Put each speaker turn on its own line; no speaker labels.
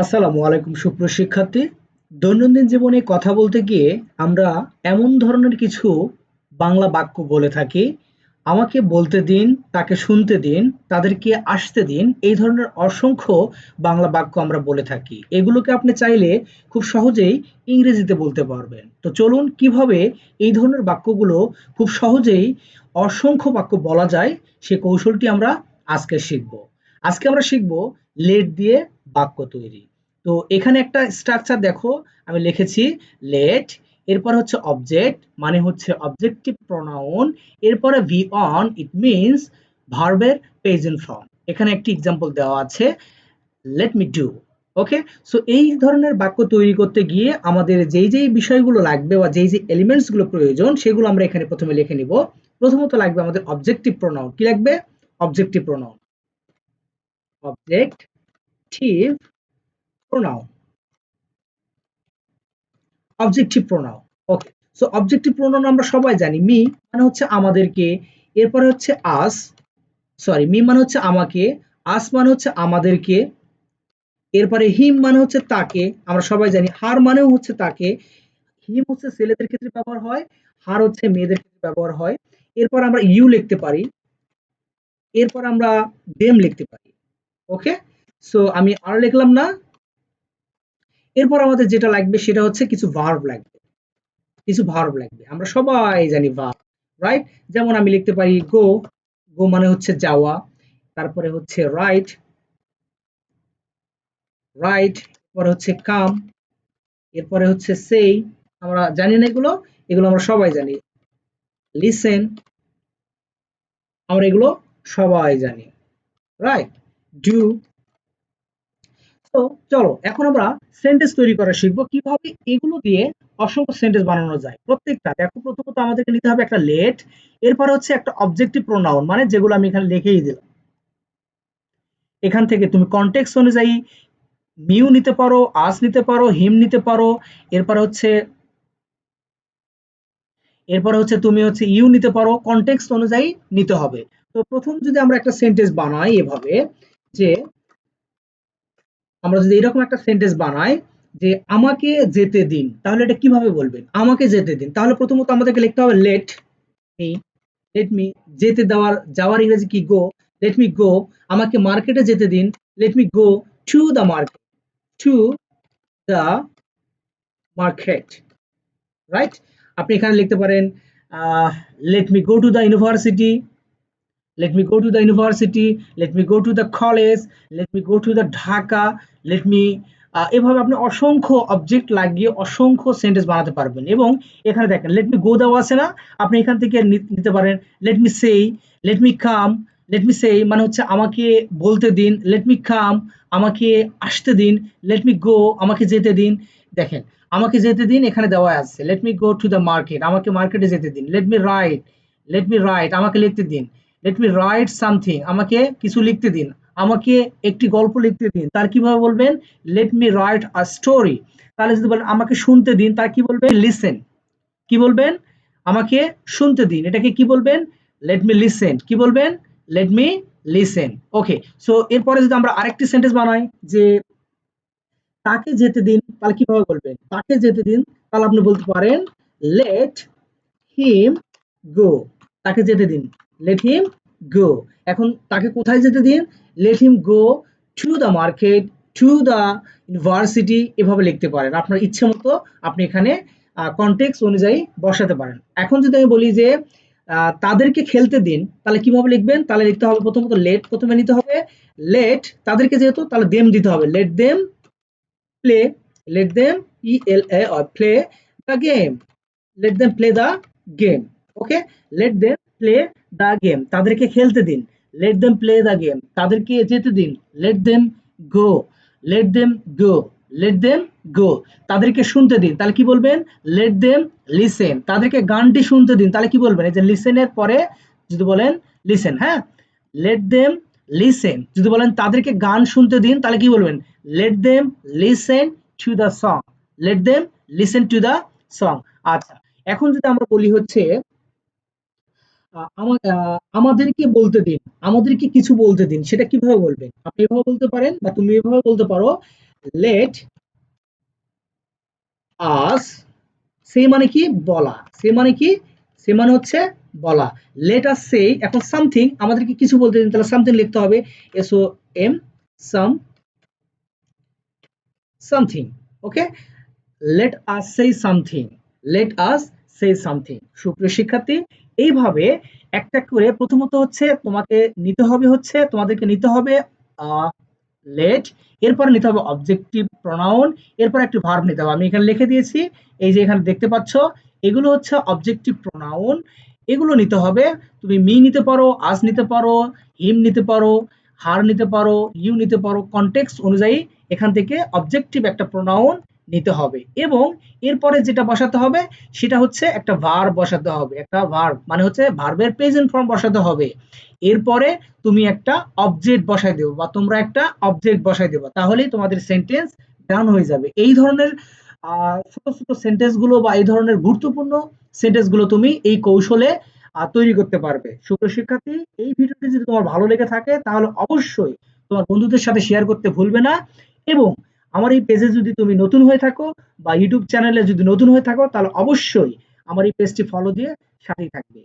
আসসালামু আলাইকুম, সুপ্রিয় শিক্ষার্থী। দৈনন্দিন জীবনে কথা বলতে গিয়ে আমরা এমন ধরনের কিছু বাংলা বাক্য বলে থাকি। আমাকে বলতে দিন, তাকে শুনতে দিন, তাদেরকে আসতে দিন, এই ধরনের অসংখ্য বাংলা বাক্য আমরা বলে থাকি। এগুলোকে আপনি চাইলে খুব সহজেই ইংরেজিতে বলতে পারবেন। তো চলুন, কীভাবে এই ধরনের বাক্যগুলো খুব সহজেই অসংখ্য বাক্য বলা যায়, সে কৌশলটি আমরা আজকে শিখব। আজকে আমরা শিখব লেট দিয়ে বাক্য তৈরি। তো এখানে একটা স্ট্রাকচার দেখো, আমি লিখেছি লেট এরপর হচ্ছে অবজেক্ট মানে হচ্ছে অবজেক্টিভ প্রোনাউন এরপরে ভি অন ইট মিনস ভার্বের প্রেজেন্ট ফর্ম এখানে একটি এক্সাম্পল দেওয়া আছে let me do okay so এই ধরনের বাক্য তৈরি করতে গিয়ে আমাদের যেই যেই বিষয়গুলো লাগবে বা যেই যে এলিমেন্টসগুলো প্রয়োজন, সেগুলো আমরা এখানে প্রথমে লিখে নিব। প্রথমত লাগবে আমাদের অবজেক্টিভ প্রোনাউন কি লাগবে? Objective pronoun objective pronoun. Objective pronoun okay so objective pronoun আমরা সবাই জানি। মি মানে হচ্ছে আমাদেরকে, এরপরে হচ্ছে আস সরি মি মানে হচ্ছে আমাকে আস মানে হচ্ছে আমাদেরকে, এরপরে হিম মানে হচ্ছে তাকে, আমরা সবাই জানি। হার মানেও হচ্ছে তাকে। হিম হচ্ছে ছেলেদের ক্ষেত্রে ব্যবহার হয় হার হচ্ছে মেয়েদের ক্ষেত্রে ব্যবহার হয়। এরপর আমরা ইউ লিখতে পারি। এরপর আমরা দেম লিখতে পারি ওকে সো আমি আর লিখলাম না এরপর আমাদের যেটা লাগবে সেটা হচ্ছে কিছু ভার্ব লাগবে। কিছু ভার্ব লাগবে। আমরা সবাই জানি ভার্ব রাইট যেমন আমি লিখতে পারি গো গো মানে হচ্ছে যাওয়া, তারপরে হচ্ছে রাইট রাইট এরপরে হচ্ছে কাম এরপরে হচ্ছে সেই আমরা জানি না এগুলো এগুলো আমরা সবাই জানি। লিসেন আমরা এগুলো সবাই জানি রাইট ডু তো চলো, এখন আমরা সেন্টেন্স তৈরি করা শিখব। কীভাবে এগুলো দিয়ে অসংখ্য সেন্টেন্স বানানো যায়? প্রত্যেকটা, দেখো প্রথমত আমাদেরকে নিতে হবে একটা লেট এরপর হচ্ছে একটা অবজেক্টিভ প্রোনাউন মানে যেগুলো আমি এখানে লিখেই দিলাম। এখান থেকে তুমি কন্টেক্স অনুযায়ী মিউ নিতে পারো আস নিতে পারো হিম নিতে পারো, এরপর হচ্ছে এরপর হচ্ছে তুমি হচ্ছে ইউ নিতে পারো কন্টেক্সট অনুযায়ী নিতে হবে। তো প্রথম যদি আমরা একটা সেন্টেন্স বানাই এভাবে, যে আমরা যদি এরকম একটা সেন্টেন্স বানাই যে আমাকে যেতে দিন, তাহলে এটা কীভাবে বলবেন? আমাকে যেতে দিন। তাহলে প্রথমত আমাদেরকে লিখতে হবে লেট মি লেট মি যেতে দেওয়ার, যাওয়ার ইংরেজি কি? গো লেট মি গো আমাকে মার্কেটে যেতে দিন let me go to the market to the market right আপনি এখানে লিখতে পারেন let me go to the university let me go to the university, let me go to the college, let me go to the Dhaka let me এভাবে আপনি অসংখ্য object লাগিয়ে অসংখ্য sentence বানাতে পারবেন। এবং এখানে দেখেন লেট মি গো দাও আছে না, আপনি এখান থেকে নিতে পারেন। Let me say let me come let me say মানে হচ্ছে আমাকে বলতে দিন লেট মি কাম আমাকে আসতে দিন লেট মি গো আমাকে যেতে দিন। দেখেন, আমাকে যেতে দিন এখানে দেওয়া আছে। Let me go to the market আমাকে মার্কেটে যেতে দিন। Let me write let me write আমাকে লিখতে দিন। লেট মি রাইট সামথিং আমাকে কিছু লিখতে দিন। আমাকে একটি গল্প লিখতে দিন। তার কীভাবে বলবেন? Let me write a story তাহলে যদি বলেন, আমাকে শুনতে দিন, তার কি বলবেন? লিসেন কি বলবেন? আমাকে শুনতে দিন। এটাকে কি বলবেন? লেট মি লিসেন কি বলবেন? Let me listen okay so এরপরে যদি আমরা আরেকটি সেন্টেন্স বানাই, যে তাকে যেতে দিন, তাহলে কীভাবে বলবেন? তাকে যেতে দিন, তাহলে আপনি বলতে পারেন লেট হিম গো তাকে যেতে দিন। লেট হিম গো এখন তাকে কোথায় যেতে দিন let him go to the market to the university এভাবে লিখতে পারেন। আপনার ইচ্ছে মতো আপনি এখানে কন্টেক্স অনুযায়ী বসাতে পারেন। এখন যদি আমি বলি যে তাদেরকে খেলতে দিন, তাহলে কীভাবে লিখবেন? তাহলে লিখতে হবে প্রথমত লেট প্রথমে নিতে হবে। লেট তাদেরকে যেহেতু, তাহলে দেম দিতে হবে। Let them play let them E L A play the game let them play the game okay let them play the game তাদেরকে খেলতে দিন। Let them play the game তাদেরকে যেতে দিন। Let them go let them go let them go তাদেরকে শুনতে দিন। তাহলে কি বলবেন? লেট দেম লিসেন তাদেরকে গানটি শুনতে দিন। তাহলে কি বলবেন? এই যে লিসেনের পরে যদি বলেন লিসেন হ্যাঁ? লেট দেম লিসেন যদি বলেন তাদেরকে গান শুনতে দিন, তাহলে কি বলবেন? Let them listen to the song let them listen to the song আচ্ছা এখন যদি আমরা বলি হচ্ছে আমাদেরকে বলতে দিন, আমাদেরকে কিছু বলতে দিন, সেটা কীভাবে বলবেন? আপনি এভাবে বলতে পারেন বা তুমি এভাবে বলতে পারো লেট আস সে মানে কি? বলা। সে মানে কি? সে মানে হচ্ছে বলা। লেট আস সে এখন সামথিং আমাদেরকে কিছু বলতে দিন, তাহলে সামথিং লিখতে হবে S O M some something okay let us say something let us say something সুপ্রিয় শিক্ষার্থী এইভাবে একটা করে প্রথমত হচ্ছে তোমাকে নিতে হবে হচ্ছে, তোমাদেরকে নিতে হবে লেট এরপরে নিতে হবে অবজেক্টিভ প্রনাউন এরপর একটি ভার্ব নিতে হবে। আমি এখানে লিখে দিয়েছি, এই যে এখানে দেখতে পাচ্ছ, এগুলো হচ্ছে অবজেক্টিভ প্রনাউন এগুলো নিতে হবে। তুমি মি নিতে পারো আজ নিতে পারো হিম নিতে পারো হার নিতে পারো ইউ নিতে পারো। কনটেক্সট অনুযায়ী এখান থেকে অবজেক্টিভ একটা প্রোনাউন নিতে হবে। এবং এরপরে যেটা বসাতে হবে, সেটা হচ্ছে একটা ভার্ব বসাতে হবে। একটা ভার মানে হচ্ছে ভার্বের প্রেজেন্ট ফর্ম বসাতে হবে। এরপরে তুমি একটা অবজেক্ট বসাই দেবো বা তোমরা একটা অবজেক্ট বসাই দেবো। তাহলেই তোমাদের সেন্টেন্স ডান হয়ে যাবে। এই ধরনের ছোট ছোট সেন্টেন্সগুলো বা এই ধরনের গুরুত্বপূর্ণ সেন্টেন্সগুলো তুমি এই কৌশলে তৈরি করতে পারবে। সুপ্রিয় শিক্ষার্থী, এই ভিডিওটি যদি তোমার ভালো লেগে থাকে, তাহলে অবশ্যই তোমার বন্ধুদের সাথে শেয়ার করতে ভুলবে না। এবং আমার এই পেজে যদি তুমি নতুন হয়ে থাকো বা ইউটিউব চ্যানেলে যদি নতুন হয়ে থাকো, তাহলে অবশ্যই আমার এই পেজটি ফলো দিয়ে সাথেই থাকবে।